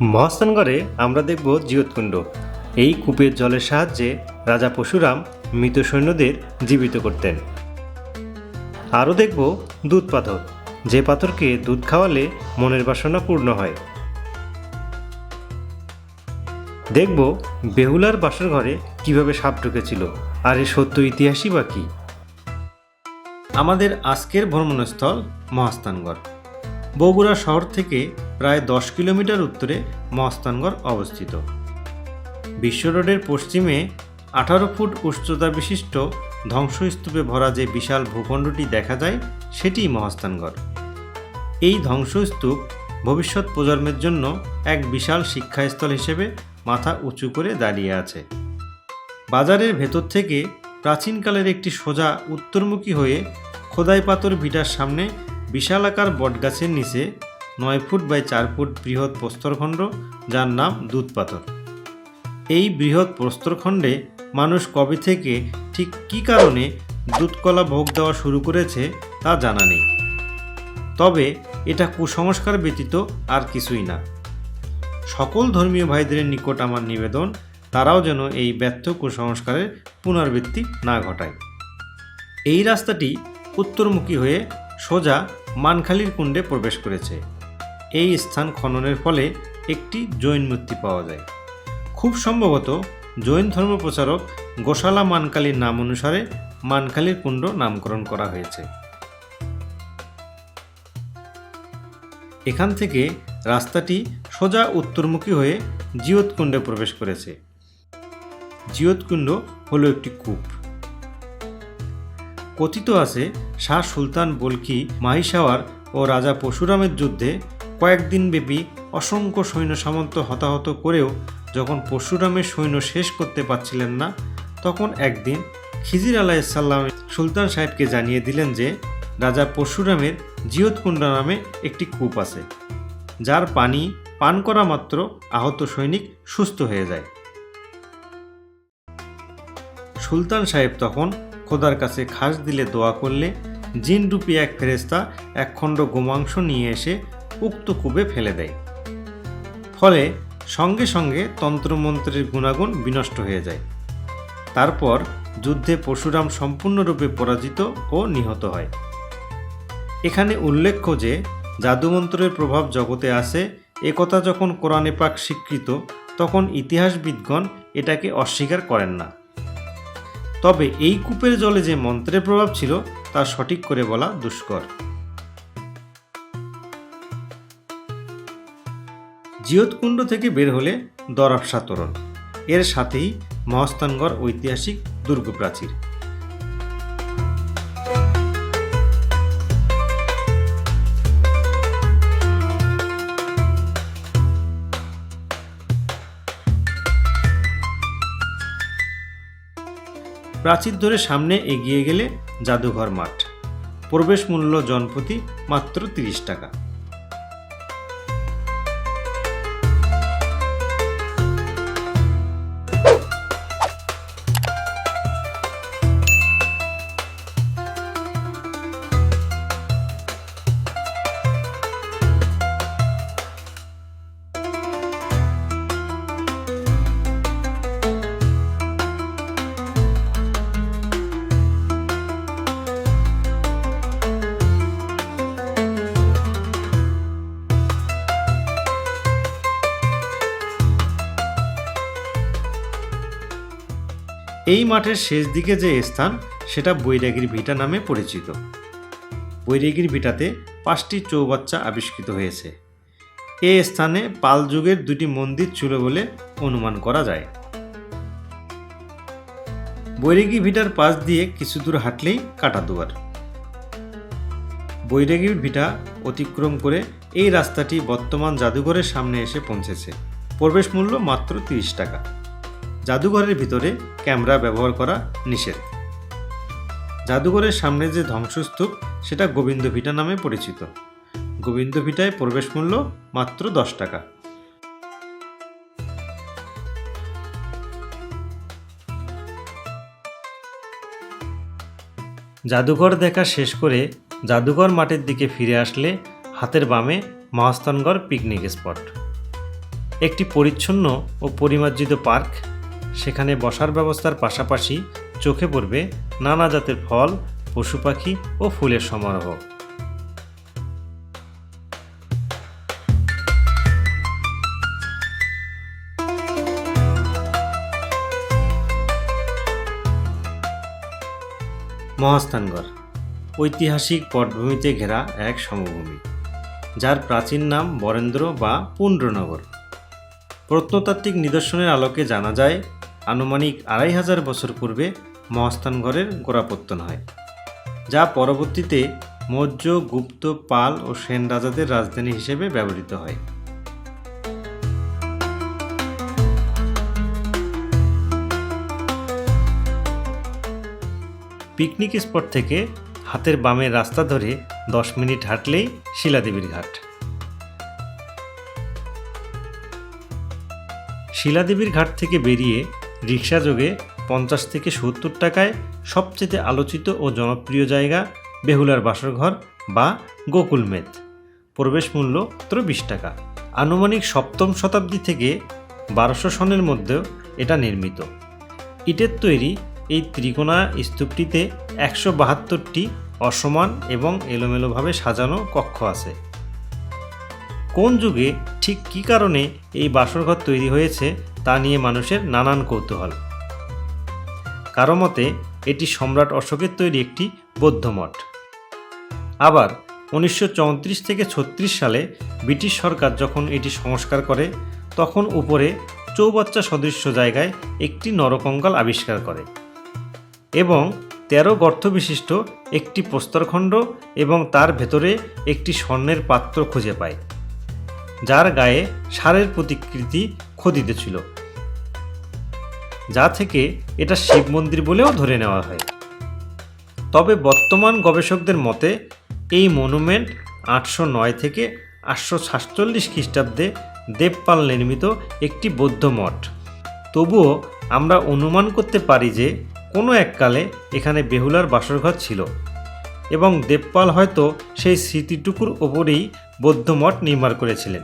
মহাস্থানগড়ে আমরা দেখব জিয়তকুণ্ড এই কূপের জলের সাহায্যে রাজা পরশুরাম মৃত সৈন্যদের জীবিত করতেন। আরও দেখব দুধ পাথর। যে পাথরকে দুধ খাওয়ালে মনের বাসনা পূর্ণ হয়। দেখব বেহুলার বাসর ঘরে কীভাবে সাপ ঢুকেছিল। আর এর সত্য ইতিহাসই বা কী? আমাদের আজকের ভ্রমণস্থল মহাস্থানগড় বগুড়া শহর থেকে প্রায় দশ কিলোমিটার উত্তরে মহাস্থানগড় অবস্থিত। বিশ্ব রোডের পশ্চিমে আঠারো ফুট উচ্চতা বিশিষ্ট ধ্বংসস্তূপে ভরা যে বিশাল ভূখণ্ডটি দেখা যায় সেটিই মহাস্থানগড় এই ধ্বংসস্তূপ ভবিষ্যৎ প্রজন্মের জন্য এক বিশাল শিক্ষাস্থল হিসেবে মাথা উঁচু করে দাঁড়িয়ে আছে। বাজারের ভেতর থেকে প্রাচীনকালের একটি সোজা উত্তরমুখী হয়ে খোদাই পাথর ভিটার সামনে বিশালাকার বটগাছের নিচে নয় ফুট বাই চার ফুট বৃহৎ প্রস্তরখণ্ড, যার নাম দুধ পাথর এই বৃহৎ প্রস্তরখণ্ডে মানুষ কবে থেকে ঠিক কী কারণে দুধকলা ভোগ দেওয়া শুরু করেছে তা জানা নেই। তবে এটা কুসংস্কার ব্যতীত আর কিছুই না। সকল ধর্মীয় ভাইদের নিকট আমার নিবেদন, তারাও যেন এই ব্যর্থ কুসংস্কারের পুনরাবৃত্তি না ঘটায়। এই রাস্তাটি উত্তরমুখী হয়ে সোজা মানখালির কুণ্ডে প্রবেশ করেছে। এই স্থান খননের ফলে একটি জৈন মূর্তি পাওয়া যায়। খুব সম্ভবত জৈন ধর্ম প্রচারক গোশালা মানকালীর নাম অনুসারে মানকালীর কুণ্ড নামকরণ করা হয়েছে। এখান থেকে রাস্তাটি সোজা উত্তরমুখী হয়ে জিয়তকুণ্ডে প্রবেশ করেছে। জিয়তকুণ্ড হলো একটি কূপ। কথিত আছে, শাহ সুলতান বলকি মাহিসাওয়ার ও রাজা পরশুরামের যুদ্ধে কয়েকদিন ব্যাপী অসংখ্য সৈন্য সামন্ত হতাহত করেও যখন পরশুরামের সৈন্য শেষ করতে পারছিলেন না, তখন একদিন খিজির আলাইসাল্লাম সুলতান সাহেবকে জানিয়ে দিলেন যে, রাজা পরশুরামের জিয়তকুণ্ড নামে একটি কূপ আছে, যার পানি পান করা মাত্র আহত সৈনিক সুস্থ হয়ে যায়। সুলতান সাহেব তখন খোদার কাছে খাস দিলে দোয়া করলে জিনরূপী এক ফেরেস্তা এক খণ্ড গোমাংস নিয়ে এসে উক্ত কূপে ফেলে দেয়। ফলে সঙ্গে সঙ্গে তন্ত্রমন্ত্রের গুণাগুণ বিনষ্ট হয়ে যায়। তারপর যুদ্ধে পরশুরাম সম্পূর্ণরূপে পরাজিত ও নিহত হয়। এখানে উল্লেখ্য যে, জাদুমন্ত্রের প্রভাব জগতে আসে, একথা যখন কোরআনে পাক স্বীকৃত, তখন ইতিহাসবিদগণ এটাকে অস্বীকার করেন না। তবে এই কূপের জলে যে মন্ত্রের প্রভাব ছিল, তা সঠিক করে বলা দুষ্কর। জিয়তকুণ্ড থেকে বের হলে দরাবসা তোরণ এর সাথেই মহস্তানগড় ঐতিহাসিক দুর্গ প্রাচীর প্রাচীর ধরে সামনে এগিয়ে গেলে জাদুঘর মাঠ। প্রবেশ মূল্য জনপ্রতি মাত্র তিরিশ টাকা। এই মাঠের শেষ দিকে যে স্থান, সেটা বৈরাগীর ভিটা নামে পরিচিত। বৈরাগীর ভিটাতে পাঁচটি চৌবাচ্চা আবিষ্কৃত হয়েছে। এ স্থানে পাল যুগের দুটি মন্দির ছিল বলে অনুমান করা যায়। বৈরাগী ভিটার পাশ দিয়ে কিছু দূর হাঁটলেই কাটাদুয়ার বৈরাগীর ভিটা অতিক্রম করে এই রাস্তাটি বর্তমান জাদুঘরের সামনে এসে পৌঁছেছে। প্রবেশ মূল্য মাত্র তিরিশ টাকা। জাদুঘরের ভিতরে ক্যামেরা ব্যবহার করা নিষেধ। জাদুঘরের সামনে যে ধ্বংসস্তূপ, সেটা গোবিন্দ ভিটা নামে পরিচিত। গোবিন্দ ভিটায় প্রবেশ মূল্য মাত্র দশ টাকা। জাদুঘর দেখা শেষ করে জাদুঘর মাঠের দিকে ফিরে আসলে হাতের বামে মহাস্থানগড় পিকনিক স্পট। একটি পরিচ্ছন্ন ও পরিমার্জিত পার্ক সেখানে বসার ব্যবস্থার পাশাপাশি চোখে পড়বে নানা জাতের ফল, পশু পাখি ও ফুলের সমারোহ। মহাস্থানগড়, ঐতিহাসিক পটভূমিতে ঘেরা এক সমভূমি, যার প্রাচীন নাম বরেন্দ্র বা পুণ্ড্রনগর প্রত্নতাত্ত্বিক নিদর্শনের আলোকে জানা যায় আনুমানিক আড়াই হাজার বছর পূর্বে মহাস্থানগড়ের গোড়াপত্তন হয়, যা পরবর্তীতে মৌর্য, গুপ্ত, পাল ও সেন রাজাদের রাজধানী হিসেবে ব্যবহৃত হয়। পিকনিক স্পট থেকে হাতের বামের রাস্তা ধরে দশ মিনিট হাঁটলেই শিলাদেবীর ঘাট। শিলাদেবীর ঘাট থেকে বেরিয়ে রিক্সা যোগে পঞ্চাশ থেকে সত্তর টাকায় সবচেয়ে আলোচিত ও জনপ্রিয় জায়গা বেহুলার বাসরঘর বা গোকুল মেদ। প্রবেশ মূল্য মাত্র বিশ টাকা। আনুমানিক সপ্তম শতাব্দী থেকে বারোশো সনের মধ্যেও এটা নির্মিত। ইটের তৈরি এই ত্রিকোণা স্তূপটিতে একশো বাহাত্তরটি অসমান এবং এলোমেলোভাবে সাজানো কক্ষ আছে। কোন যুগে ঠিক কী কারণে এই বাসরঘর তৈরি হয়েছে তা নিয়ে মানুষের নানান কৌতূহল। কারও মতে এটি সম্রাট অশোকের তৈরি একটি বৌদ্ধ মঠ। আবার উনিশশো চৌত্রিশ থেকে ছত্রিশ সালে ব্রিটিশ সরকার যখন এটি সংস্কার করে, তখন উপরে চৌবাচ্চা সদৃশ্য জায়গায় একটি নরকঙ্কাল আবিষ্কার করে এবং তেরো গর্ত বিশিষ্ট একটি প্রস্তরখণ্ড এবং তার ভেতরে একটি স্বর্ণের পাত্র খুঁজে পায়, যার গায়ে সারের প্রতিকৃতি খোদিত ছিল। যা থেকে এটা শিব মন্দির বলেও ধরে নেওয়া হয়। তবে বর্তমান গবেষকদের মতে, এই মনুমেন্ট আটশো নয় থেকে আটশো সাতচল্লিশ খ্রিস্টাব্দে দেবপাল নির্মিত একটি বৌদ্ধ মঠ। তবুও আমরা অনুমান করতে পারি যে, কোনো এককালে এখানে বেহুলার বাসরঘর ছিল এবং দেবপাল হয়তো সেই স্মৃতিটুকুর ওপরেই বৌদ্ধ মঠ নির্মাণ করেছিলেন।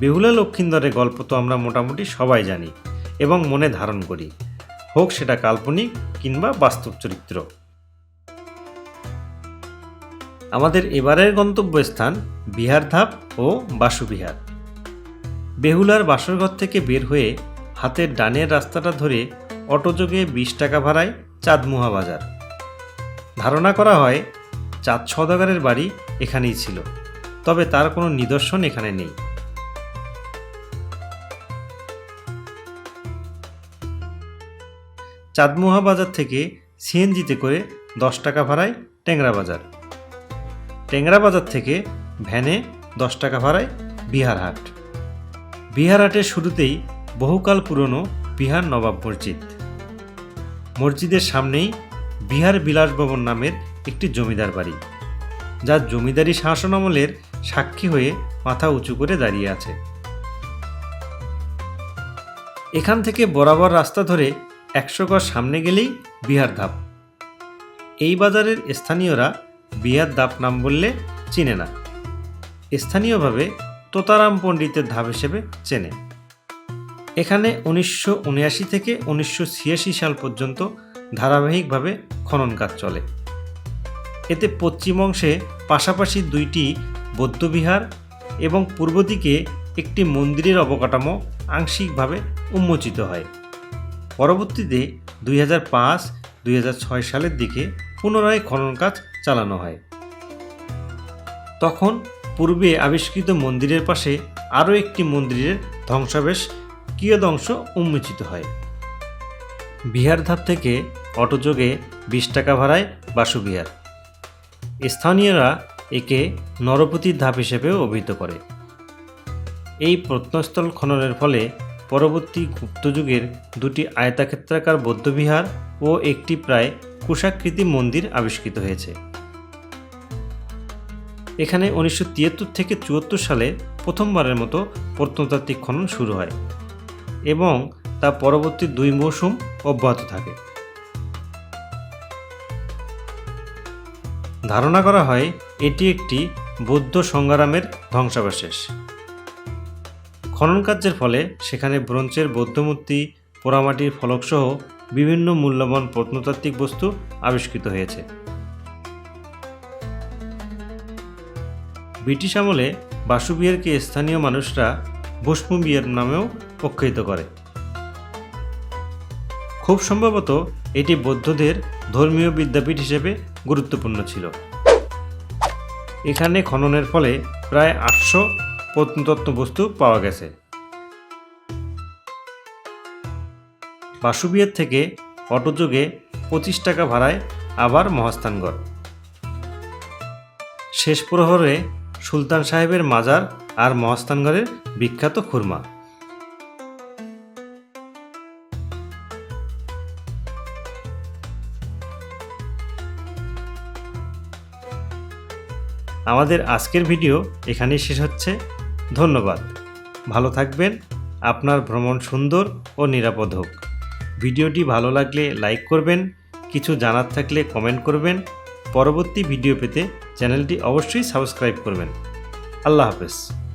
বেহুলা লক্ষিন্দরের গল্প তো আমরা মোটামুটি সবাই জানি। এবং মনে ধারণ করি। হোক সেটা কাল্পনিক কিংবা বাস্তব চরিত্র। আমাদের এবারের গন্তব্যস্থান বিহারধাপ ও বাসুবিহার। বেহুলার বাসরঘর থেকে বের হয়ে হাতের ডানের রাস্তাটা ধরে অটোযোগে বিশ টাকা ভাড়ায় চাঁদমুহা বাজার ধারণা করা হয়, চাঁদ সদাগরের বাড়ি এখানেই ছিল, তবে তার কোনো নিদর্শন এখানে নেই। চাঁদমুহা বাজার থেকে সিএনজিতে করে দশ টাকা ভাড়ায় ট্যাংরা বাজার ট্যাংরা বাজার থেকে ভ্যানে দশ টাকা ভাড়ায় বিহারহাট। বিহারহাটের শুরুতেই বহুকাল পুরনো বিহার নবাব মসজিদ। মসজিদের সামনেই বিহার বিলাসভবন নামের একটি জমিদার বাড়ি যা জমিদারি শাসন আমলের সাক্ষী হয়ে মাথা উঁচু করে দাঁড়িয়ে আছে। এখান থেকে বরাবর রাস্তা ধরে একশো গজ সামনে গেলেই বিহার ধাপ। এই বাজারের স্থানীয়রা বিহার ধাপ নাম বললে চিনে না। স্থানীয়ভাবে তোতারাম পণ্ডিতের ধাপ হিসেবে চেনে। এখানে উনিশশো উনআশি থেকে উনিশশো ছিয়াশি সাল পর্যন্ত ধারাবাহিকভাবে খনন কাজ চলে। এতে পশ্চিম অংশে পাশাপাশি দুইটি বৌদ্ধবিহার এবং পূর্ব দিকে একটি মন্দিরের অবকাঠামো আংশিকভাবে উন্মোচিত হয়। পরবর্তীতে দুই হাজার পাঁচ, দুই সালের দিকে পুনরায় খনন কাজ চালানো হয়। তখন পূর্বে আবিষ্কৃত মন্দিরের পাশে আরও একটি মন্দিরের ধ্বংসাবেশ কিয়দংশ উন্মোচিত হয়। বিহার ধাপ থেকে অটোযোগে বিশ টাকা ভাড়ায় বাসুবিহার। স্থানীয়রা একে নরপতির ধাপ হিসেবেও অভিহিত করে। এই প্রত্নস্থল খননের ফলে পরবর্তী গুপ্তযুগের দুটি আয়তাক্ষেত্রাকার বৌদ্ধবিহার ও একটি প্রায় কুশাকৃতি মন্দির আবিষ্কৃত হয়েছে। এখানে উনিশশো তিয়াত্তর থেকে চুয়াত্তর সালে প্রথমবারের মতো প্রত্নতাত্ত্বিক খনন শুরু হয় এবং তা পরবর্তী দুই মৌসুম অব্যাহত থাকে। ধারণা করা হয়, এটি একটি বৌদ্ধ সংগ্রামের ধ্বংসাবশেষ। খনন কার্যের ফলে সেখানে ব্রোঞ্জের বৌদ্ধমূর্তি, পোড়ামাটির ফলকসহ বিভিন্ন মূল্যবান প্রত্নতাত্ত্বিক বস্তু আবিষ্কৃত হয়েছে। ব্রিটিশ আমলে বাসুবিহারকে স্থানীয় মানুষরা ভস্ম বিহার নামেও প্রখ্যাত করে। খুব সম্ভবত এটি বৌদ্ধদের ধর্মীয় বিদ্যাপীঠ হিসেবে গুরুত্বপূর্ণ ছিল। এখানে খননের ফলে প্রায় আটশো প্রত্নতত্ত্ব বস্তু পাওয়া গেছে। বাসুবিহার থেকে অটোযোগে পঁচিশ টাকা ভাড়ায় আবার মহাস্থানগড়। শেষ প্রহরে সুলতান সাহেবের মাজার আর মহাস্থানগড়ের বিখ্যাত খুরমা। আমাদের আজকের ভিডিও এখানেই শেষ হচ্ছে। ধন্যবাদ। ভালো থাকবেন, আপনার ভ্রমণ সুন্দর ও নিরাপদ হোক। ভিডিওটি ভালো লাগলে লাইক করবেন, কিছু জানার থাকলে কমেন্ট করবেন। পরবর্তী ভিডিও পেতে চ্যানেলটি অবশ্যই সাবস্ক্রাইব করবেন। আল্লাহ হাফেজ।